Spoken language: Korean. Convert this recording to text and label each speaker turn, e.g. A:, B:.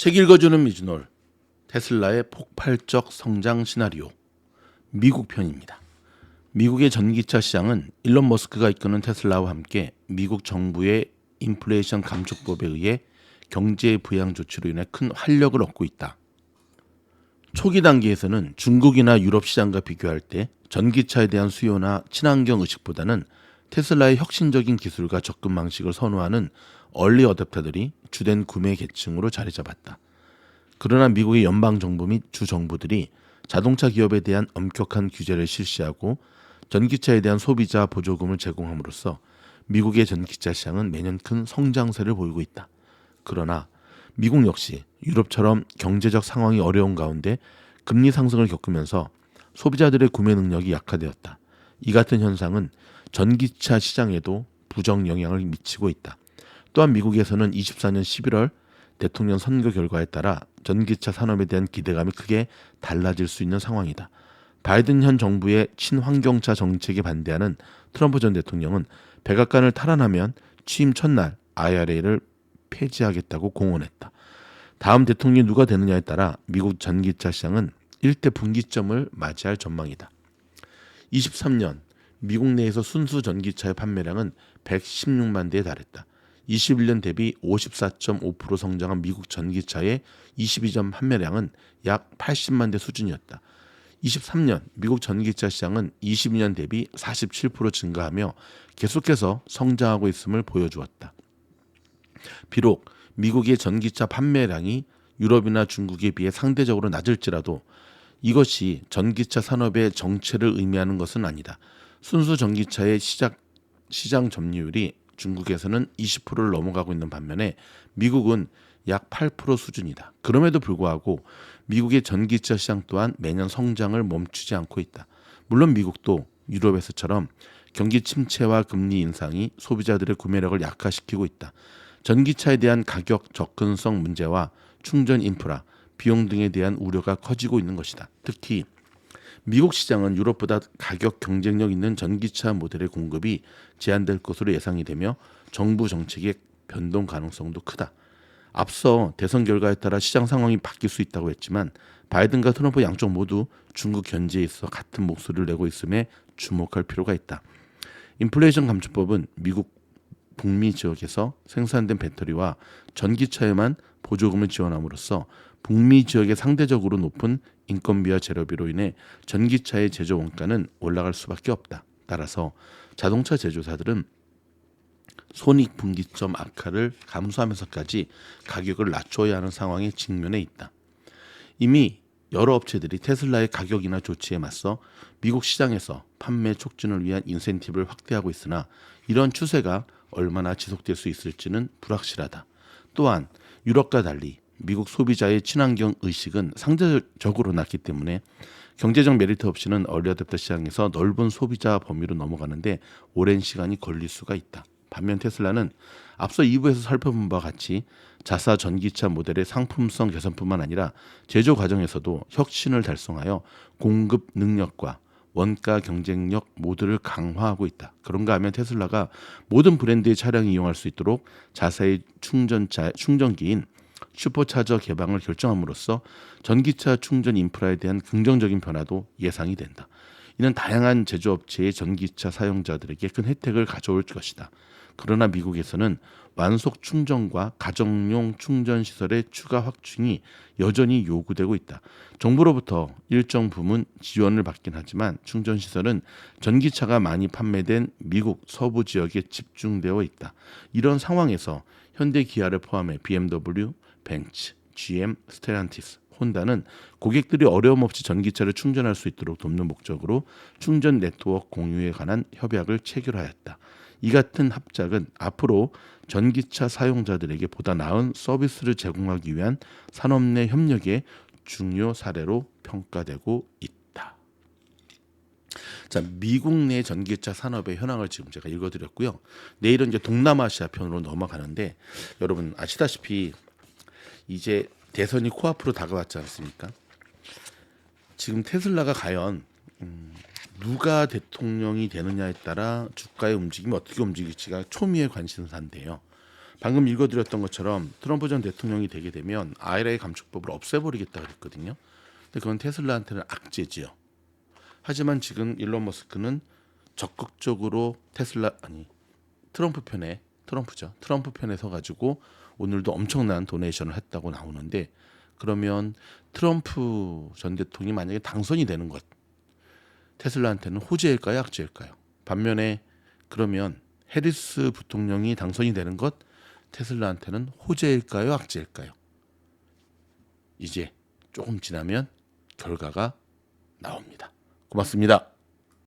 A: 책 읽어주는 미즈놀 테슬라의 폭발적 성장 시나리오 미국 편입니다. 미국의 전기차 시장은 일론 머스크가 이끄는 테슬라와 함께 미국 정부의 인플레이션 감축법에 의해 경제 부양 조치로 인해 큰 활력을 얻고 있다. 초기 단계에서는 중국이나 유럽 시장과 비교할 때 전기차에 대한 수요나 친환경 의식보다는 테슬라의 혁신적인 기술과 접근 방식을 선호하는 얼리 어댑터들이 주된 구매 계층으로 자리 잡았다. 그러나 미국의 연방 정부 및 주 정부들이 자동차 기업에 대한 엄격한 규제를 실시하고 전기차에 대한 소비자 보조금을 제공함으로써 미국의 전기차 시장은 매년 큰 성장세를 보이고 있다. 그러나 미국 역시 유럽처럼 경제적 상황이 어려운 가운데 금리 상승을 겪으면서 소비자들의 구매 능력이 약화되었다. 이 같은 현상은 전기차 시장에도 부정 영향을 미치고 있다. 또한 미국에서는 24년 11월 대통령 선거 결과에 따라 전기차 산업에 대한 기대감이 크게 달라질 수 있는 상황이다. 바이든 현 정부의 친환경차 정책에 반대하는 트럼프 전 대통령은 백악관을 탈환하면 취임 첫날 IRA를 폐지하겠다고 공언했다. 다음 대통령이 누가 되느냐에 따라 미국 전기차 시장은 일대 분기점을 맞이할 전망이다. 23년 미국 내에서 순수 전기차의 판매량은 116만 대에 달했다. 21년 대비 54.5% 성장한 미국 전기차의 22점 판매량은 약 80만 대 수준이었다. 23년 미국 전기차 시장은 22년 대비 47% 증가하며 계속해서 성장하고 있음을 보여주었다. 비록 미국의 전기차 판매량이 유럽이나 중국에 비해 상대적으로 낮을지라도 이것이 전기차 산업의 정체를 의미하는 것은 아니다. 순수 전기차의 시작, 시장 점유율이 중국에서는 20%를 넘어가고 있는 반면에 미국은 약 8% 수준이다. 그럼에도 불구하고 미국의 전기차 시장 또한 매년 성장을 멈추지 않고 있다. 물론 미국도 유럽에서처럼 경기 침체와 금리 인상이 소비자들의 구매력을 약화시키고 있다. 전기차에 대한 가격 접근성 문제와 충전 인프라, 비용 등에 대한 우려가 커지고 있는 것이다. 특히 미국 시장은 유럽보다 가격 경쟁력 있는 전기차 모델의 공급이 제한될 것으로 예상이 되며 정부 정책의 변동 가능성도 크다. 앞서 대선 결과에 따라 시장 상황이 바뀔 수 있다고 했지만 바이든과 트럼프 양쪽 모두 중국 견제에 있어 같은 목소리를 내고 있음에 주목할 필요가 있다. 인플레이션 감축법은 미국 북미 지역에서 생산된 배터리와 전기차에만 보조금을 지원함으로써 북미 지역의 상대적으로 높은 인건비와 재료비로 인해 전기차의 제조 원가는 올라갈 수밖에 없다. 따라서 자동차 제조사들은 손익 분기점 악화를 감수하면서까지 가격을 낮춰야 하는 상황에 직면해 있다. 이미 여러 업체들이 테슬라의 가격이나 조치에 맞서 미국 시장에서 판매 촉진을 위한 인센티브를 확대하고 있으나 이런 추세가 얼마나 지속될 수 있을지는 불확실하다. 또한 유럽과 달리 미국 소비자의 친환경 의식은 상대적으로 낮기 때문에 경제적 메리트 없이는 얼리어댑터 시장에서 넓은 소비자 범위로 넘어가는데 오랜 시간이 걸릴 수가 있다. 반면 테슬라는 앞서 2부에서 살펴본 바와 같이 자사 전기차 모델의 상품성 개선뿐만 아니라 제조 과정에서도 혁신을 달성하여 공급 능력과 원가 경쟁력 모두를 강화하고 있다. 그런가 하면 테슬라가 모든 브랜드의 차량이 이용할 수 있도록 자사의 충전차 충전기인 슈퍼차저 개방을 결정함으로써 전기차 충전 인프라에 대한 긍정적인 변화도 예상이 된다. 이는 다양한 제조업체의 전기차 사용자들에게 큰 혜택을 가져올 것이다. 그러나 미국에서는 완속 충전과 가정용 충전 시설의 추가 확충이 여전히 요구되고 있다. 정부로부터 일정 부분 지원을 받긴 하지만 충전 시설은 전기차가 많이 판매된 미국 서부 지역에 집중되어 있다. 이런 상황에서 현대 기아를 포함해 BMW, 벤츠, GM, 스텔란티스, 혼다는 고객들이 어려움 없이 전기차를 충전할 수 있도록 돕는 목적으로 충전 네트워크 공유에 관한 협약을 체결하였다. 이 같은 합작은 앞으로 전기차 사용자들에게 보다 나은 서비스를 제공하기 위한 산업 내 협력의 중요 사례로 평가되고 있다. 자, 미국 내 전기차 산업의 현황을 지금 제가 읽어드렸고요. 내일은 이제 동남아시아 편으로 넘어가는데 여러분 아시다시피 이제 대선이 코앞으로 다가왔지 않습니까? 지금 테슬라가 과연 음, 누가 대통령이 되느냐에 따라 주가의 움직임이 어떻게 움직일지가 초미의 관심사인데요. 방금 읽어드렸던 것처럼 트럼프 전 대통령이 되게 되면 IRA 감축법을 없애버리겠다 그랬거든요. 근데 그건 테슬라한테는 악재지요. 하지만 지금 일론 머스크는 적극적으로 테슬라 아니 트럼프 편에 트럼프죠. 트럼프 편에 서 가지고 오늘도 엄청난 도네이션을 했다고 나오는데 그러면 트럼프 전 대통령이 만약에 당선이 되는 것 테슬라한테는 호재일까요, 악재일까요? 반면에 그러면 해리스 부통령이 당선이 되는 것 테슬라한테는 호재일까요, 악재일까요? 이제 조금 지나면 결과가 나옵니다. 고맙습니다.